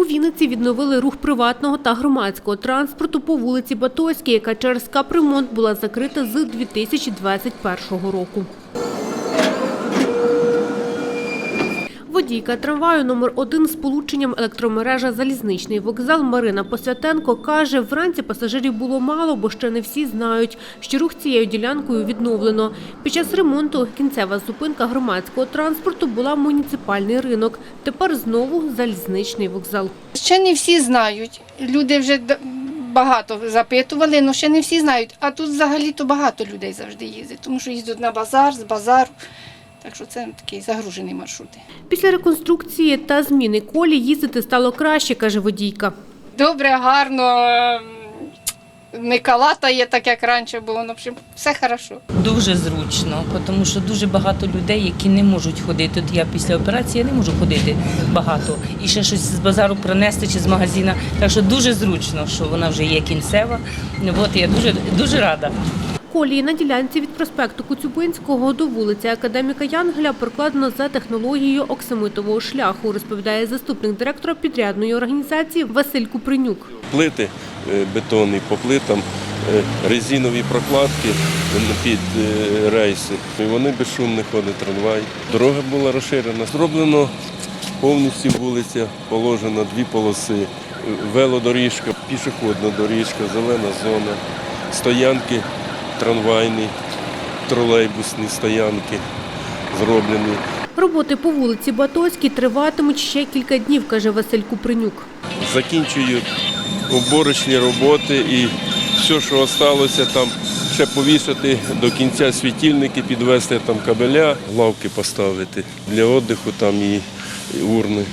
У Вінниці відновили рух приватного та громадського транспорту по вулиці Батойській, яка через капремонт була закрита з 2021 року. Водійка трамваю номер 1 з полученням електромережа «Залізничний вокзал» Марина Посвятенко каже, вранці пасажирів було мало, бо ще не всі знають, що рух цією ділянкою відновлено. Під час ремонту кінцева зупинка громадського транспорту була муніципальний ринок. Тепер знову залізничний вокзал. Ще не всі знають. Люди вже багато запитували, але ще не всі знають. А тут взагалі-то багато людей завжди їздить, тому що їздять на базар, з базару. Так що це такий загружений маршрут. Після реконструкції та зміни колі їздити стало краще, каже водійка. Добре, гарно, ем, не калатає, так як раніше було. Ну, в общем, все хорошо. Дуже зручно, тому що дуже багато людей, які не можуть ходити. От я після операції я не можу ходити багато і ще щось з базару принести чи з магазина. Так що дуже зручно, що вона вже є кінцева. От я дуже дуже рада. Колії на ділянці від проспекту Коцюбинського до вулиці Академіка Янгеля прокладено за технологією оксамитового шляху, розповідає заступник директора підрядної організації Василь Купринюк. плити е, бетонні по плитам, е, резинові прокладки під е, рейси. І вони безшумно ходить трамвай. Дорога була розширена. Зроблено повністю вулиця, положено дві полоси, велодоріжка, пішохідна доріжка, зелена зона, стоянки трамвайні, тролейбусні стоянки зроблені. Роботи по вулиці Батоській триватимуть ще кілька днів, каже Василь Купринюк. закінчують уборочні роботи і все, що залишилося там, ще повісити до кінця світильники, підвести там кабеля, лавки поставити для віддиху там і урни.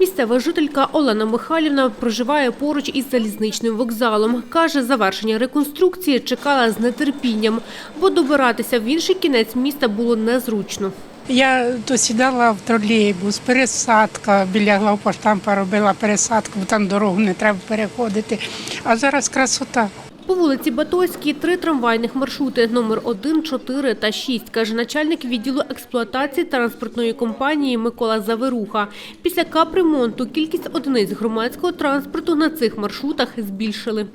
Місцева жителька Олена Михайлівна проживає поруч із залізничним вокзалом. Каже, завершення реконструкції чекала з нетерпінням, бо добиратися в інший кінець міста було незручно. Я досідала в тролейбус, пересадка біля главпоштампа робила пересадку, бо там дорогу не треба переходити. А зараз красота. По вулиці Батойській три трамвайних маршрути номер 1, 4 та 6, каже начальник відділу експлуатації транспортної компанії Микола Заверуха. Після капремонту кількість одиниць громадського транспорту на цих маршрутах збільшили.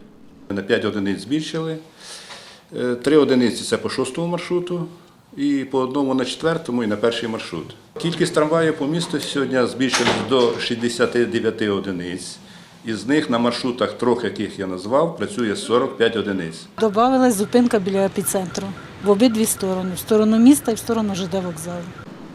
На 5 одиниць збільшили. Е, Три одиниці це по шостому маршруту і по одному на четвертому і на перший маршрут. Кількість трамваїв по місту сьогодні збільшилась до 69 одиниць. Із них на маршрутах, трьох яких я назвав, працює 45 одиниць. Добавилась зупинка біля епіцентру в обидві сторони, в сторону міста і в сторону ЖД вокзалу.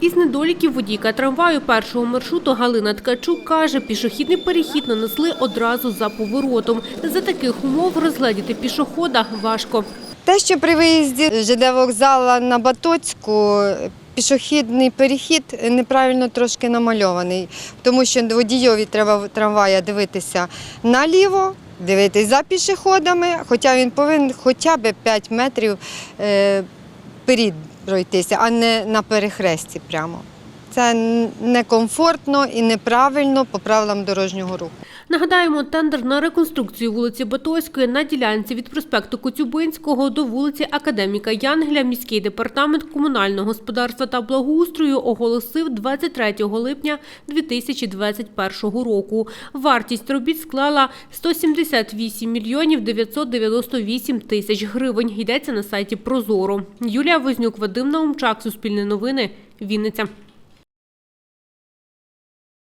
Із недоліків водійка трамваю першого маршруту Галина Ткачук каже, пішохідний перехід нанесли одразу за поворотом. За таких умов розгледіти пішохода важко. Те, що при виїзді ЖД вокзала на Батоцьку пішохідний перехід неправильно трошки намальований, тому що водійові треба трамвая дивитися наліво, дивитися за пішоходами, хоча він повинен хоча б 5 метрів е, вперед пройтися, а не на перехресті прямо. Це некомфортно і неправильно по правилам дорожнього руху. Нагадаємо, тендер на реконструкцію вулиці Батойської на ділянці від проспекту Коцюбинського до вулиці Академіка Янгеля міський департамент комунального господарства та благоустрою оголосив 23 липня 2021 року. Вартість робіт склала 178 мільйонів 998 тисяч гривень. Йдеться на сайті Прозоро. Юлія Вознюк, Вадим Наумчак, Суспільне новини, Вінниця.